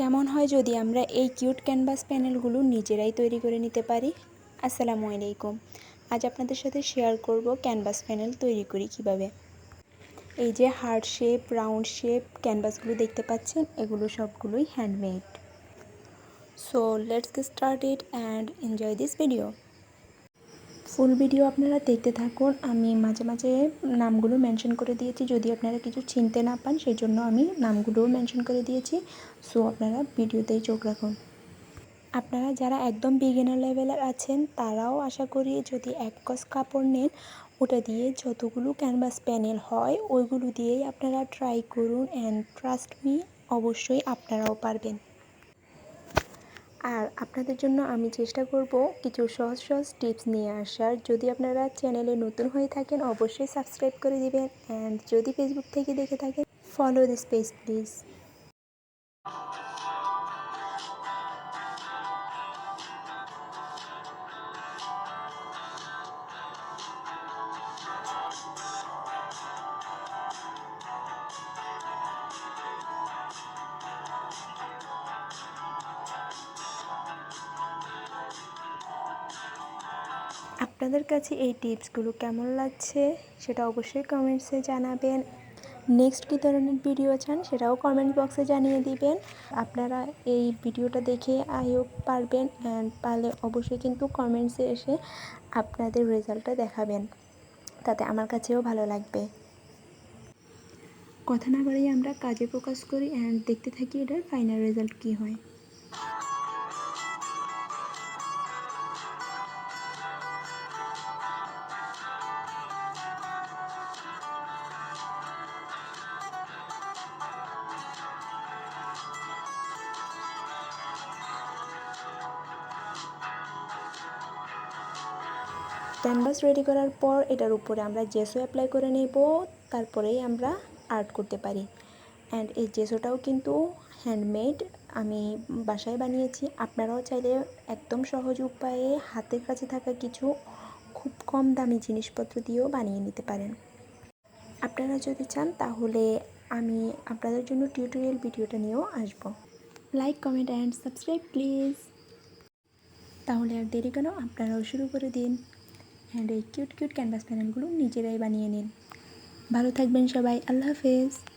কেমন হয় যদি আমরা এই কিউট ক্যানভাস প্যানেলগুলো নিজেরাই তৈরি করে নিতে পারি? আসসালামু আলাইকুম। আজ আপনাদের সাথে শেয়ার করব ক্যানভাস প্যানেল তৈরি করি কীভাবে। এই যে হার্ড শেপ রাউন্ড শেপ ক্যানভাসগুলো দেখতে পাচ্ছেন, এগুলো সবগুলোই handmade so let's get started and enjoy this video full video আপনারা দেখতে থাকুন। আমি মাঝে মাঝে নামগুলো মেনশন করে দিয়েছি। যদি আপনারা কিছু চিনতে না পান সেই জন্য আমি নামগুলোও মেনশন করে দিয়েছি। সো আপনারা ভিডিওতেই চোখ রাখুন। আপনারা যারা একদম বিগিনার লেভেলের আছেন, তারাও আশা করি যদি এক গজ কাপড় নেন, ওটা দিয়ে যতগুলো ক্যানভাস প্যানেল হয়, ওইগুলো দিয়েই আপনারা ট্রাই করুন। অ্যান্ড ট্রাস্ট মি অবশ্যই আপনারাও পারবেন। আর আপনাদের জন্য আমি চেষ্টা করব কিছু সহজ সহজ টিপস নিয়ে আসার। যদি আপনারা চ্যানেলে নতুন হয়ে থাকেন, অবশ্যই সাবস্ক্রাইব করে দিবেন। অ্যান্ড যদি ফেসবুক থেকে দেখে থাকেন ফলো দিস পেজ প্লিজ আপনাদের কাছে এই টিপসগুলো কেমন লাগছে সেটা অবশ্যই কমেন্টসে জানাবেন। নেক্সট কী ধরনের ভিডিও চান সেটাও কমেন্ট বক্সে জানিয়ে দিবেন। আপনারা এই ভিডিওটা দেখে আইও পারবেন অ্যান্ড পারলে অবশ্যই কিন্তু কমেন্টসে এসে আপনাদের রেজাল্টটা দেখাবেন। তাতে আমার কাছেও ভালো লাগবে। কথা না বাড়িয়ে আমরা কাজে ফোকাস করি অ্যান্ড দেখতে থাকি এটার ফাইনাল রেজাল্ট কী হয়। ক্যানভাস রেডি করার পর এটার উপরে আমরা জেসো অ্যাপ্লাই করে নেব, তারপরেই আমরা আর্ট করতে পারি। অ্যান্ড এই জেসোটাও কিন্তু হ্যান্ডমেড আমি বাসায় বানিয়েছি। আপনারাও চাইলে একদম সহজ উপায়ে হাতের কাছে থাকা কিছু খুব কম দামি জিনিসপত্র দিয়েও বানিয়ে নিতে পারেন। আপনারা যদি চান, তাহলে আমি আপনাদের জন্য টিউটোরিয়াল ভিডিওটা নিয়েও আসব। Like comment and subscribe please তাহলে আর দেরি কেন? আপনারাও শুরু করে দিন। অ্যান্ড এই কিউট কিউট ক্যানভাস প্যানেলগুলো নিজেরাই বানিয়ে নিন। ভালো থাকবেন সবাই আল্লাহ হাফেজ।